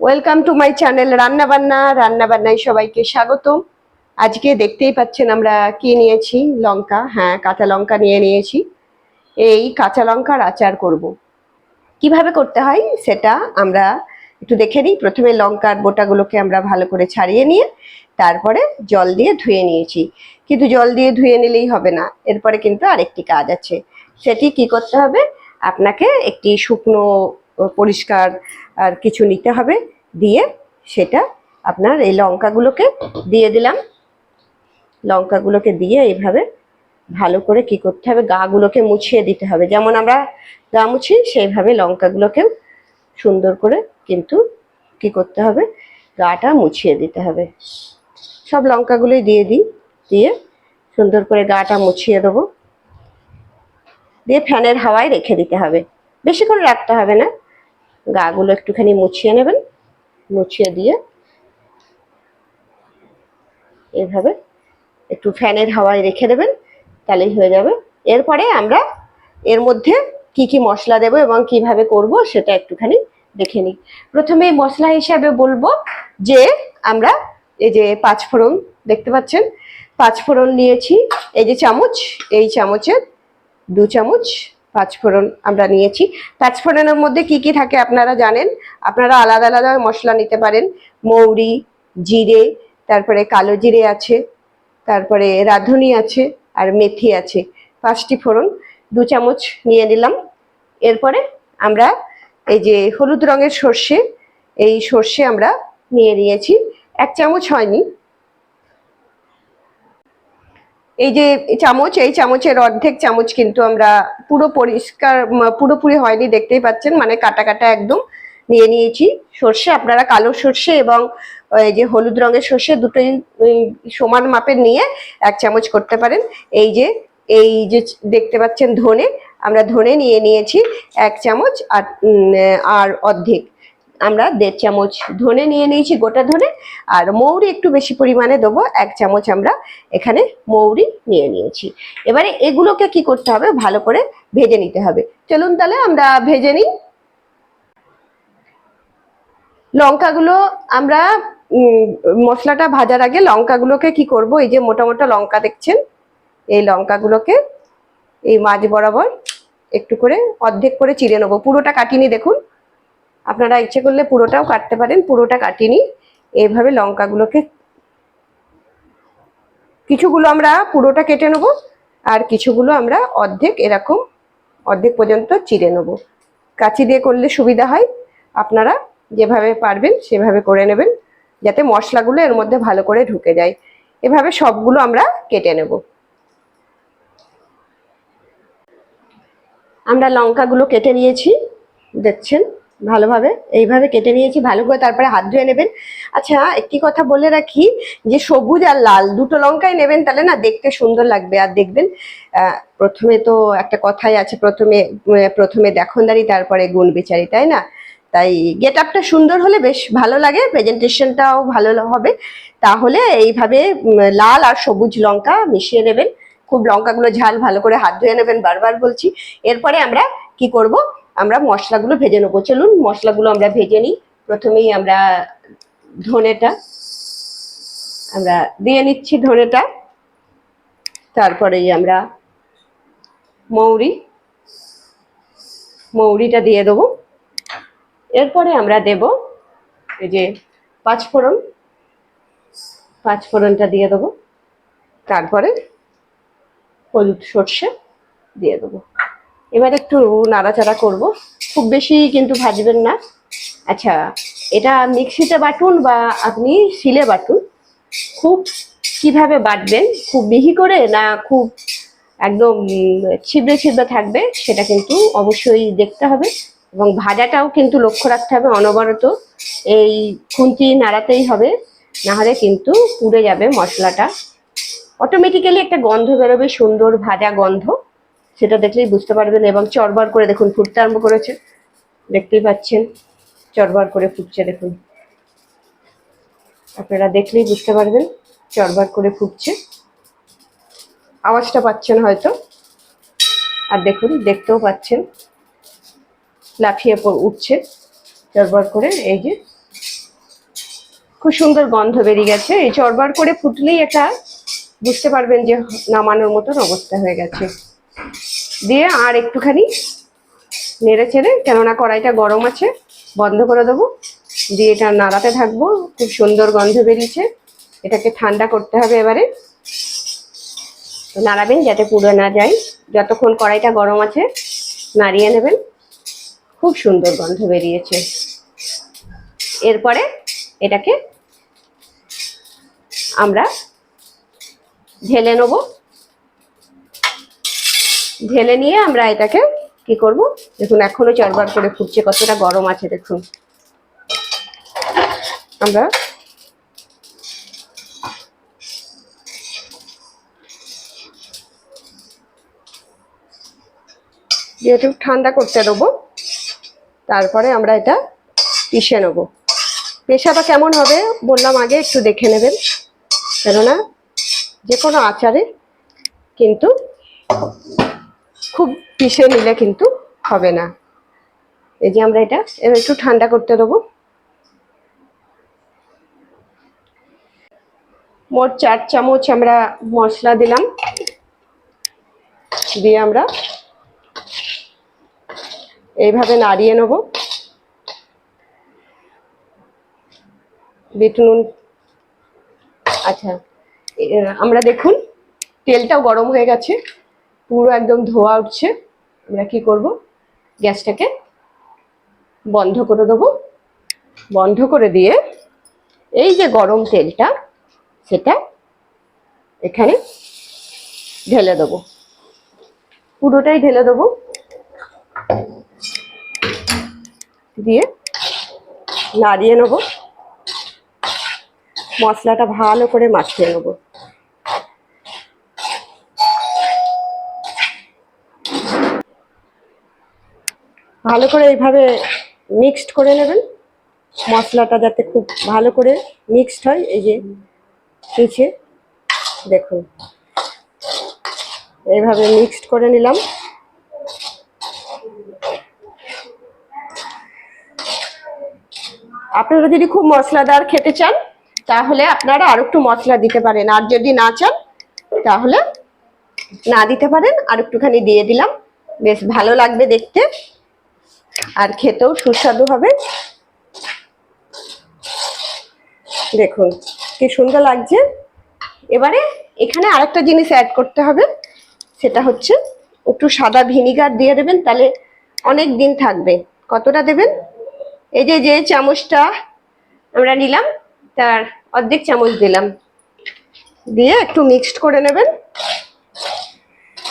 Welcome to my channel রান্না বান্না রান্না বান্নায় সবাইকে স্বাগতম। আজকে দেখতেই পাচ্ছেন আমরা কি নিয়েছি? লঙ্কা। হ্যাঁ কাঁচা লঙ্কা নিয়ে নিয়েছি। এই কাঁচা লঙ্কার আচার করব। কীভাবে করতে হয় সেটা আমরা একটু দেখে নিই। প্রথমে লঙ্কার বোটাগুলোকে আমরা ভালো করে ছাড়িয়ে নিয়ে তারপরে জল দিয়ে ধুয়ে নিয়েছি। কিন্তু জল দিয়ে ধুয়ে নিলেই হবে না। এরপরে কিন্তু আরেকটি কাজ আছে। সেটি কি করতে হবে? আপনাকে একটি শুকনো পরিষ্কার আর কিছু নিতে হবে দিয়ে সেটা আপনার এই লঙ্কাগুলোকে দিয়ে দিলাম। লঙ্কাগুলোকে দিয়ে এইভাবে ভালো করে কি করতে হবে, গাগুলোকে মুছিয়ে দিতে হবে। যেমন আমরা গা মুছি, সেইভাবে লঙ্কাগুলোকেও সুন্দর করে কিন্তু কি করতে হবে, গাটা মুছিয়ে দিতে হবে। সব লঙ্কাগুলোই দিয়ে দিই, দিয়ে সুন্দর করে গাটা মুছিয়ে দেবো। দিয়ে ফ্যানের হাওয়ায় রেখে দিতে হবে। বেশি করে রাখতে হবে না। গাগুলো একটুখানি মুছিয়ে নেবেন, মুছিয়ে দিয়ে এভাবে একটু ফ্যানের হাওয়ায় রেখে দেবেন, তাহলেই হয়ে যাবে। এরপরে আমরা এর মধ্যে কি কি মশলা দেবো এবং কীভাবে করব সেটা একটুখানি দেখে নিই। প্রথমে মশলা হিসাবে বলব যে আমরা এই যে পাঁচফোড়ন দেখতে পাচ্ছেন পাঁচফোড়ন নিয়েছি। এই যে চামচ, এই চামচের দু চামচ পাঁচফোড়ন আমরা নিয়েছি। পাঁচফোড়নের মধ্যে কি কি থাকে আপনারা জানেন? আপনারা আলাদা আলাদা মশলা নিতে পারেন। মৌরি, জিরে, তারপরে কালো জিরে আছে, তারপরে রাঁধুনি আছে, আর মেথি আছে। পাঁচটি ফোড়ন দু চামচ নিয়ে নিলাম। এরপরে আমরা এই যে হলুদ রঙের সর্ষে, এই সর্ষে আমরা নিয়ে নিয়েছি। এক চামচ হয়নি। এই যে চামচ, এই চামচের অর্ধেক চামচ কিন্তু আমরা পুরো পরিষ্কার পুরোপুরি হয়নি, দেখতেই পাচ্ছেন মানে কাটা কাটা একদম নিয়ে নিয়েছি। সর্ষে, আপনারা কালো সর্ষে এবং এই যে হলুদ রঙের সর্ষে দুটোই সমান মাপের নিয়ে এক চামচ করতে পারেন। এই যে এই যে দেখতে পাচ্ছেন ধনে, আমরা ধনে নিয়ে নিয়েছি এক চামচ আর আর অর্ধেক। আমরা দেড় চামচ ধনে নিয়ে নিয়েছি, গোটা ধনে, আর মৌরি একটু বেশি পরিমাণে দেবো, এক চামচ আমরা এখানে মৌরি নিয়ে নিয়েছি। এবারে এগুলোকে কি করতে হবে? ভালো করে ভেজে নিতে হবে। চলুন তাহলে আমরা ভেজে নিই। লঙ্কাগুলো আমরা মশলাটা ভাজার আগে লঙ্কাগুলোকে কি করব? এই যে মোটা মোটা লঙ্কা দেখছেন? এই লঙ্কাগুলোকে এই মাঝ বরাবর একটু করে অর্ধেক করে চিড়ে নেব। পুরোটা কাটিনি দেখুন। আপনারা ইচ্ছে করলে পুরোটাও কাটতে পারেন, পুরোটা কাটিনি এইভাবে লঙ্কাগুলোকে কিছুগুলো আমরা পুরোটা কেটে নেব আর কিছুগুলো আমরা অর্ধেক এরকম অর্ধেক পর্যন্ত চিড়ে নেব। কাঁচি দিয়ে করলে সুবিধা হয়। আপনারা যেভাবে পারবেন সেভাবে করে নেবেন যাতে মশলাগুলো এর মধ্যে ভালো করে ঢুকে যায়। এভাবে সবগুলো আমরা কেটে নেব। আমরা লঙ্কাগুলো কেটে নিয়েছি, দেখছেন? ভালোভাবে, এইভাবে কেটে নিয়েছি, ভালো করে তারপরে হাত ধুয়ে নেবেন। আচ্ছা একটি কথা বলে রাখি যে সবুজ আর লাল, দুটো লঙ্কাই নেবেন তাহলে না দেখতে সুন্দর লাগবে। আর দেখবেন প্রথমে তো একটা কথাই আছে, প্রথমে প্রথমে দেখনদারি, তারপরে গুণ বিচারি, তাই না? তাই গেট আপটা সুন্দর হলে বেশ ভালো লাগে প্রেজেন্টেশনটাও ভালো হবে। তাহলে এইভাবে লাল আর সবুজ লঙ্কা মিশিয়ে নেবেন। খুব লঙ্কাগুলো ঝাল, ভালো করে হাত ধুয়ে নেবেন, বারবার বলছি। এরপরে আমরা কি করব? আমরা মশলাগুলো ভেজে নেব। চলুন, মশলাগুলো আমরা ভেজে নিই। প্রথমেই আমরা ধনেটা, আমরা দিয়ে নিচ্ছি ধনেটা। তারপরেই আমরা মৌরি, মৌরিটা দিয়ে দেবো। এরপরে আমরা দেব এই যে পাঁচফোড়ন, পাঁচফোড়নটা দিয়ে দেবো। তারপরে হলুদ সর্ষে দিয়ে দেবো। এবার একটু নাড়াচাড়া করব। খুব বেশি কিন্তু ভাজবেন না। আচ্ছা এটা মিক্সিতে বাটুন বা আপনি শিলে বাটুন। খুব কীভাবে বাটবেন, খুব মিহি করে না খুব একদম ছিবড়ে ছিবড়ে থাকবে, সেটা কিন্তু অবশ্যই দেখতে হবে। এবং ভাজাটাও কিন্তু লক্ষ্য রাখতে হবে অনবরত। এই খুন্তি নাড়াতেই হবে, নাহলে কিন্তু পুড়ে যাবে মশলাটা। অটোমেটিক্যালি একটা গন্ধ বেরোবে, সুন্দর ভাজা গন্ধ। সেটা দেখলেই বুঝতে পারবেন এবং চরবার করে দেখুন, ফুটতে আরম্ভ করেছে। দেখতেই পাচ্ছেন চরবার করে ফুটছে, দেখুন। আপনারা দেখলেই বুঝতে পারবেন চরবার করে ফুটছে। আওয়াজটা পাচ্ছেন হয়তো। আর দেখুন, দেখতেও পাচ্ছেন, লাফিয়ে উঠছে চরবার করে, এই যে। খুব সুন্দর গন্ধ বেরিয়ে গেছে। এই চরবার করে ফুটলেই এটা বুঝতে পারবেন যে নামানোর মতন অবস্থা হয়ে গেছে। দিয়ে আর একটুখানি নেড়ে ছেড়ে কেননা কড়াইটা গরম আছে, বন্ধ করে দেবো। দিয়ে এটা নাড়াতে থাকব, খুব সুন্দর গন্ধ বেরিয়েছে। এটাকে ঠান্ডা করতে হবে এবারে। নাড়াবেন যাতে পুড়ে না যায়। যতক্ষণ কড়াইটা গরম আছে, নাড়িয়ে নেবেন। খুব সুন্দর গন্ধ বেরিয়েছে। এরপরে এটাকে আমরা ঢেলে নেব। ঢেলে নিয়ে আমরা এটাকে কি করব? দেখুন এখনও চরবার করে ফুটছে, কতটা গরম আছে, দেখুন। আমরা যেহেতু ঠান্ডা করতে দেবো, তারপরে আমরা এটা পিষে নেব। পেশাটা কেমন হবে বললাম আগে, একটু দেখে নেবেন। কেননা যে কোনো আচারে কিন্তু খুব পিষে নিলে কিন্তু হবে না। এই যে আমরা এটা, এবার একটু ঠান্ডা করতে দেবো। মোট চার চামচ আমরা মশলা দিলাম। দিয়ে আমরা এইভাবে নাড়িয়ে নেব। বিট নুন। আচ্ছা আমরা দেখুন, তেলটাও গরম হয়ে গেছে। পুরো একদম ধোয়া উঠছে। আমরা কি করব? গ্যাসটাকে বন্ধ করে দেবো। বন্ধ করে দিয়ে এই যে গরম তেলটা, সেটা এখানে ঢেলে দেবো। পুরোটাই ঢেলে দেবো। দিয়ে নাড়িয়ে নেব। মশলাটা ভালো করে মাখিয়ে নেব। ভালো করে এইভাবে মিক্সড করে নেবেন। মশলাটা যাতে খুব ভালো করে মিক্সড হয়, এই যে নিচে দেখুন। এইভাবে মিক্সড করে নিলাম। আপনারা যদি খুব মশলাদার খেতে চান, তাহলে আপনারা আর একটু মশলা দিতে পারেন। আর যদি না চান, তাহলে না দিতে পারেন। আর একটুখানি দিয়ে দিলাম। বেশ ভালো লাগবে দেখতে। আর খেতেও সুস্বাদু হবে। দেখুন, কি সুন্দর লাগছে। এবারে এখানে আরেকটা জিনিস অ্যাড করতে হবে, সেটা হচ্ছে একটু সাদা ভিনিগার দিয়ে দেবেন, তাহলে অনেক দিন থাকবে। কতটা দেবেন? এই যে যে চামচটা আমরা নিলাম, তার অর্ধেক চামচ দিলাম। দিয়ে একটু মিক্সড করে নেবেন।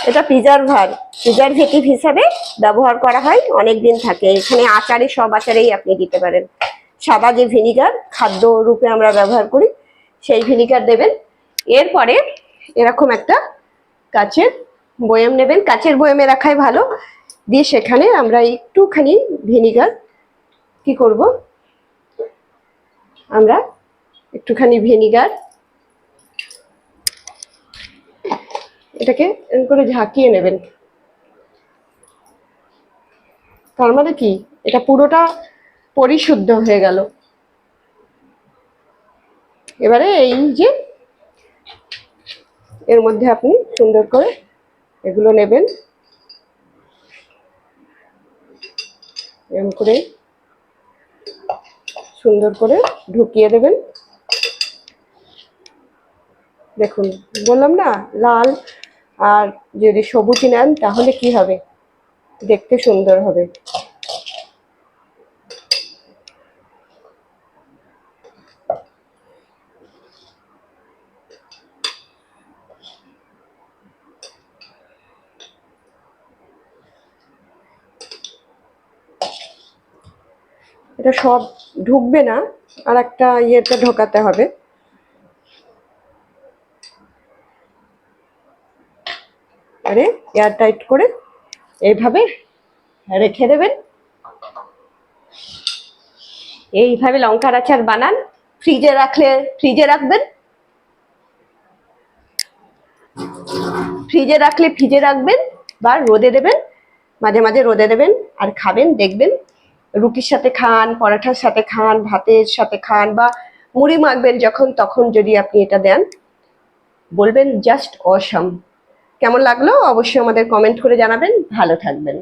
প্রিজার্ভার প্রিজারভেটিভ হিসাবে ব্যবহার করা হয় অনেক দিন থাকে। এখানে আচারে, সব আচারেই আপনি দিতে পারেন। সাদা যে ভিনিগার, খাদ্য রূপে আমরা ব্যবহার করি, সেই ভিনিগার দেবেন। এরপরে এরকম একটা কাচের বয়াম নেবেন। কাচের বয়ামে রাখাই ভালো। দিয়ে সেখানে আমরা একটুখানি ভিনিগার কি করব? আমরা একটুখানি ভিনিগার এটাকে এরকম করে ঝাঁকিয়ে নেবেন। তার মানে কি? এটা পুরোটা পরিশুদ্ধ হয়ে গেল। এবারে এই যে এর মধ্যে আপনি সুন্দর করে এগুলো নেবেন। এরকম করে সুন্দর করে ঢুকিয়ে দেবেন। দেখুন, বললাম না, লাল আর যদি সবুজ নেন, তাহলে কি হবে? দেখতে সুন্দর হবে। এটা সব ঢুকবে না, আর একটা ইয়েতে ঢোকাতে হবে। আরে এয়ার টাইট করে এইভাবে রেখে দেবেন। এইভাবে লঙ্কার আচার বানান। ফ্রিজে রাখলে, ফ্রিজে রাখবেন। ফ্রিজে রাখলে ফ্রিজে রাখবেন বা রোদে দেবেন। মাঝে মাঝে রোদে দেবেন আর খাবেন, দেখবেন। রুটির সাথে খান পরাঠার সাথে খান, ভাতের সাথে খান বা মুড়ি মাখবেন যখন, তখন যদি আপনি এটা দেন, বলবেন জাস্ট অসাম কেমন লাগল? অবশ্যই আমাদের কমেন্ট করে জানাবেন। ভালো থাকবেন।